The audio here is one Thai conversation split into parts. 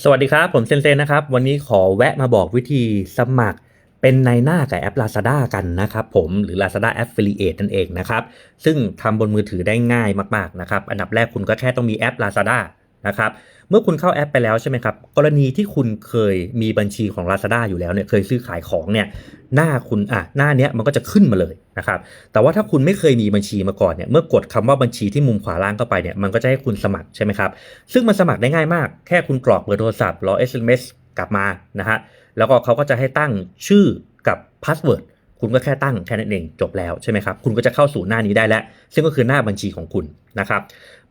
สวัสดีครับ ผมเซนเซนนะครับ วันนี้ขอแวะมาบอกวิธีสมัครเป็นในหน้ากับแอป Lazada กันนะครับผมหรือ Lazada Affiliate นั่นเองนะครับ ซึ่งทำบนมือถือได้ง่ายมาก ๆ นะครับ อันดับแรกคุณก็แค่ต้องมีแอป Lazada นะครับเมื่อคุณเข้าแอปไปแล้วใช่ไหมครับกรณีที่คุณเคยมีบัญชีของ Lazada อยู่แล้วเนี่ยเคยซื้อขายของเนี่ยหน้าคุณอะหน้าเนี้ยมันก็จะขึ้นมาเลยนะครับแต่ว่าถ้าคุณไม่เคยมีบัญชีมาก่อนเนี่ยเมื่อกดคำว่าบัญชีที่มุมขวาล่างเข้าไปเนี่ยมันก็จะให้คุณสมัครใช่ไหมครับซึ่งมันสมัครได้ง่ายมาก แค่คุณกรอกเบอร์โทรศัพท์รอ SMS กลับมานะฮะแล้วก็เขาก็จะให้ตั้งชื่อกับพาสเวิร์ดคุณก็แค่ตั้งแค่นั้นเองจบแล้วใช่ไหมครับคุณก็จะเข้าสู่หน้านี้ได้แล้ว ซึ่งก็คือหน้าบัญชีของคุณนะครับ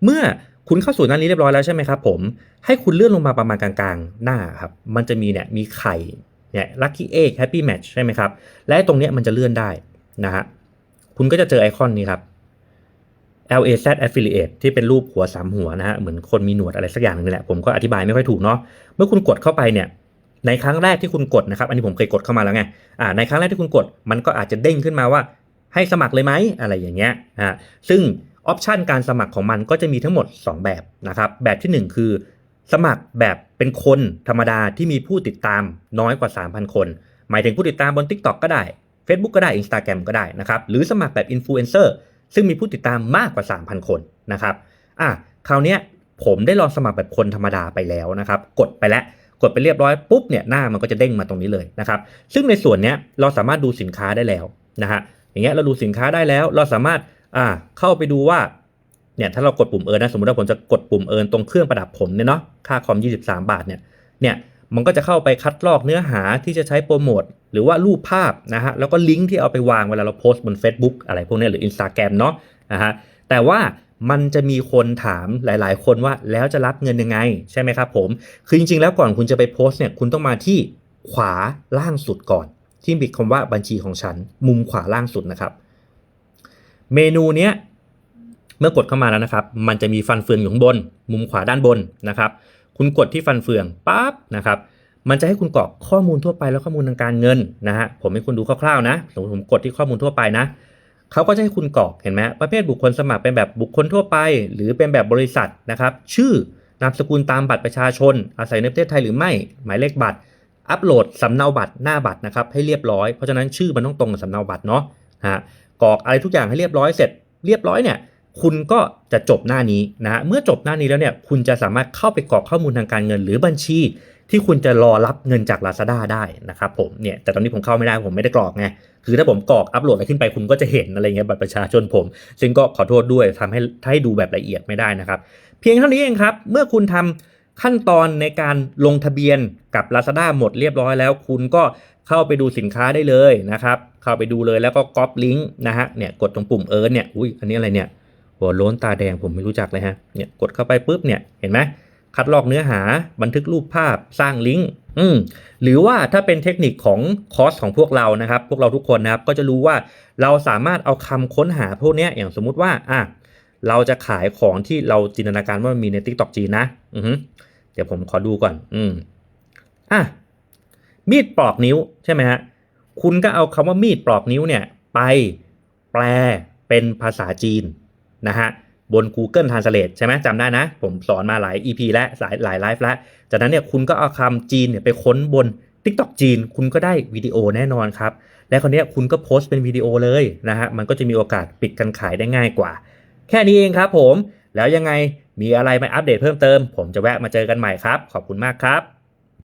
เมื่อ คุณเข้าสู่หน้านี้เรียบร้อยแล้วใช่ไหมครับผม ให้คุณเลื่อนลงมาประมาณกลางๆ หน้าครับ มันจะมีเนี่ยมีไข่เนี่ย lucky egg happy match ใช่ไหมครับ และตรงเนี้ยมันจะเลื่อนได้นะฮะ คุณก็จะเจอไอคอนนี้ครับ LAZ Affiliate ที่เป็นรูปหัวสามหัวนะฮะ เหมือนคนมีหนวดอะไรสักอย่างนึงแหละ ผมก็อธิบายไม่ค่อยถูกเนาะ เมื่อคุณกดเข้าไปเนี่ย ในครั้งแรกที่คุณกดนะครับ อันนี้ผมเคยกดเข้ามาแล้วไง อ่า ในครั้งแรกที่คุณกด มันก็อาจจะเด้งขึ้นมาว่า ให้สมัครเลยไหมอะไรอย่างเงี้ย อ่า ซึ่ง ออปชันการสมัครของมันก็จะมีทั้งหมด 2 แบบนะครับ แบบทีหนึ่1 คือ สมัครแบบเป็นคนธรรมดาที่มีผู้ติดตามน้อยกว่า 3,000 คน หมายถึงผู้ติดตามบน TikTok ก็ได้ Facebook ก็ได้ Instagram ก็ได้นะครับ หรือสมัครแบบอินฟลูเอนเซอร์ซึ่งมีผู้ติดตามมากกว่า 3,000 คนนะครับอะคราวเนี้ยผมได้ลองสมัครแบบคนธรรมดาไปแล้วนะครับ กดไปแล้วกดไปเรียบร้อยปุ๊บเนี่ยหน้ามันก็จะเด้งมาตรงนี้เลยนะครับ ซึ่งในส่วนเนี้ยเราสามารถดูสินค้าได้แล้วนะฮะอย่างเงี้ยเราดูสินค้าได้แล้ว เราสามารถ อ่าเข้าไปดูว่าเนี่ยถ้าเรากดปุ่มเอิร์นนะสมมติว่าผมจะกดปุ่มเอิร์นตรงเครื่องประดับผมเนี่ยเนาะค่าคอม 23 บาทเนี่ยเนี่ยมันก็จะเข้าไปคัดลอกเนื้อหาที่จะใช้โปรโมทหรือว่ารูปภาพนะฮะแล้วก็ลิงก์ที่เอาไปวางเวลาเราโพสต์บน Facebook อะไรพวกนี้หรือ Instagram เนาะนะฮะแต่ว่ามันจะมีคนถามหลาย ๆ คนว่าแล้วจะรับเงินยังไง ใช่ไหมครับผม คือจริง ๆ แล้วก่อนคุณจะไปโพสต์เนี่ยคุณต้องมาที่ขวาล่างสุดก่อน ที่มีคำว่าบัญชีของฉัน มุมขวาล่างสุดนะครับ เมนูเนี้ยเมื่อกดเข้ามาแล้วนะครับ มันจะมีฟันเฟืองอยู่ข้างบน มุมขวาด้านบนนะครับ คุณกดที่ฟันเฟืองปั๊บนะครับ มันจะให้คุณกรอกข้อมูลทั่วไปแล้วข้อมูลทางการเงินนะฮะ ผมให้คุณดูคร่าวๆนะสมมติผมกดที่ข้อมูลทั่วไปนะเขาก็จะให้คุณกรอกเห็นไหมประเภทบุคคลสมัครเป็นแบบบุคคลทั่วไป หรือเป็นแบบบริษัทนะครับ ชื่อนามสกุลตามบัตรประชาชน อาศัยในประเทศไทยหรือไม่ หมายเลขบัตร อัปโหลดสำเนาบัตรหน้าบัตรนะครับให้เรียบร้อย เพราะฉะนั้นชื่อมันต้องตรงกับสำเนาบัตรเนาะนะฮะ กรอกอะไรทุกอย่างให้เรียบร้อยเสร็จ เรียบร้อยเนี่ยคุณก็จะจบหน้านี้นะฮะเมื่อจบหน้านี้แล้วเนี่ยคุณจะสามารถเข้าไปกรอกข้อมูลทางการเงิน หรือบัญชีที่คุณจะรอรับเงินจาก Lazada ได้นะครับผมเนี่ยแต่ตอนนี้ผมเข้าไม่ได้ผมไม่ได้กรอกไงคือถ้าผมกรอกอัปโหลดอะไรขึ้นไปคุณก็จะเห็นอะไรเงี้ยบัตรประชาชนผม ซึ่งก็ขอโทษด้วยทำให้ให้ดูแบบละเอียดไม่ได้นะครับ เพียงเท่านี้เองครับ เมื่อคุณทำ ขั้นตอนในการลงทะเบียนกับ Lazada หมดเรียบร้อยแล้ว คุณก็เข้าไปดูสินค้าได้เลยนะครับ เข้าไปดูเลยแล้วก็ก๊อปลิงก์นะฮะเนี่ยกดตรงปุ่มเอิร์นเนี่ยอุ้ยอันนี้อะไรเนี่ยหัวโล้นตาแดงผมไม่รู้จักเลยฮะเนี่ยกดเข้าไปปุ๊บเนี่ยเห็นไหมคัดลอกเนื้อหาบันทึกรูปภาพสร้างลิงก์อืมหรือว่าถ้าเป็นเทคนิคของคอร์สของพวกเรานะครับ พวกเราทุกคนนะครับก็จะรู้ว่าเราสามารถเอาคำค้นหาพวกนี้อย่างสมมุติว่าอะ เราจะขายของที่เราจินตนาการว่ามันมีใน TikTok จีนนะ อือเดี๋ยวผมขอดูก่อน อืมอะมีดปลอกนิ้วใช่ไหมฮะ คุณก็เอาคำว่ามีดปลอกนิ้วเนี่ย ไปแปลเป็นภาษาจีนนะฮะบน Google Translate ใช่ไหมจำได้นะ ผมสอนมาหลาย EP และหลายหลายไลฟ์แล้ว จากนั้นเนี่ยคุณก็เอาคำจีนเนี่ยไปค้นบน TikTok จีน คุณก็ได้วิดีโอแน่นอนครับ และคราวนี้คุณก็โพสต์เป็นวิดีโอเลยนะฮะมันก็จะมีโอกาสปิดการขายได้ง่ายกว่า แค่นี้เองครับผม แล้วยังไงมีอะไรมาอัปเดตเพิ่มเติม ผมจะแวะมาเจอกันใหม่ครับ ขอบคุณมากครับ